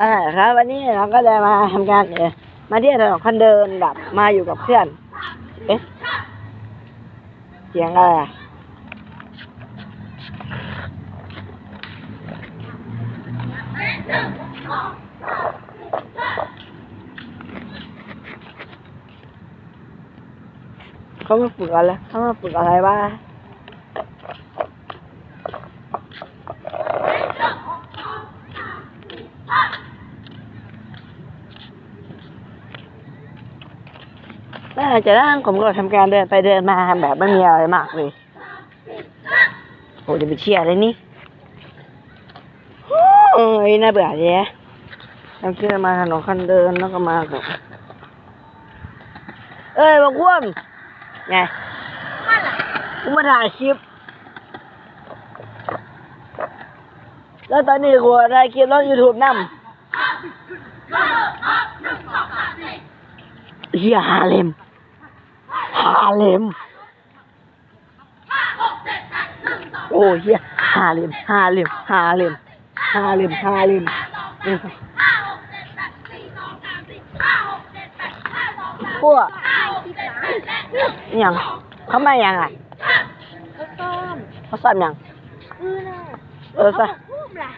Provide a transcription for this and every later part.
อ่าครับ วันนี้เราก็จะมาทำการเออมาเที่ยวถนนคนเดินแบบมาอยู่กับเพื่อน เอ๊ะเสียงอะไรอะเขามาฝึกอะไรเขามาฝึกอะไรบ้าง วะน่าจะนั่งผมก็ทำการเดินไปเดินมาแบบไม่มีอะไรมากเลยโอ้จะไปเชียร์เลยนี่เอ้ยน่าเบื่อเลยเราคิดว่ามาถนนคันเดินแล้วก็มากับเอ้ยบอกว่มไงกูมาถ่ายคลิป แล้วตอนนี้กูได้คลิปลงยูทูบนั่เฮียฮาเลม ฮาเลมโอ้เฮียฮาเลมฮาเลมฮาเลมฮาเลมฮาเลมพวกอิหยังเขามายังไงก็ต้มเขาซ้ำยังอือน่ะเออซะพุ่มล่ะ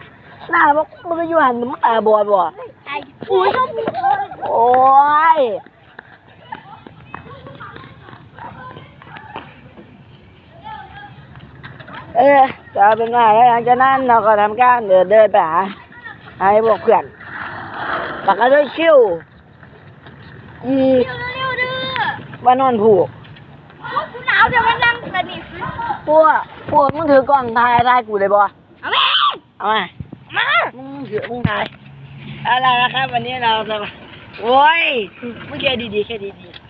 หน้าบอกมึงก็อยู่หันมึงตาบอดบ่ไอ้อุ้ยต้องมีคนโอ้ย เออจะเป็นว่าแล้วหลังจากนั้นเราก็ทำการเดินเดินไปหาหาไอ้พวกเพื่อนปากก็ด้วยชิวอีว่านอนผูกกูหนาวเดี๋ยวมันนั่งสนิทพวกพวกมึงถือกล้องถ่ายถ่ายกูเลยบ่เอาม่เอามามามึงถือมึงถ่ายอะไรนะครับ วันนี้เราจะมาโอ้ยมึงแค่ดีๆแค่ดีๆ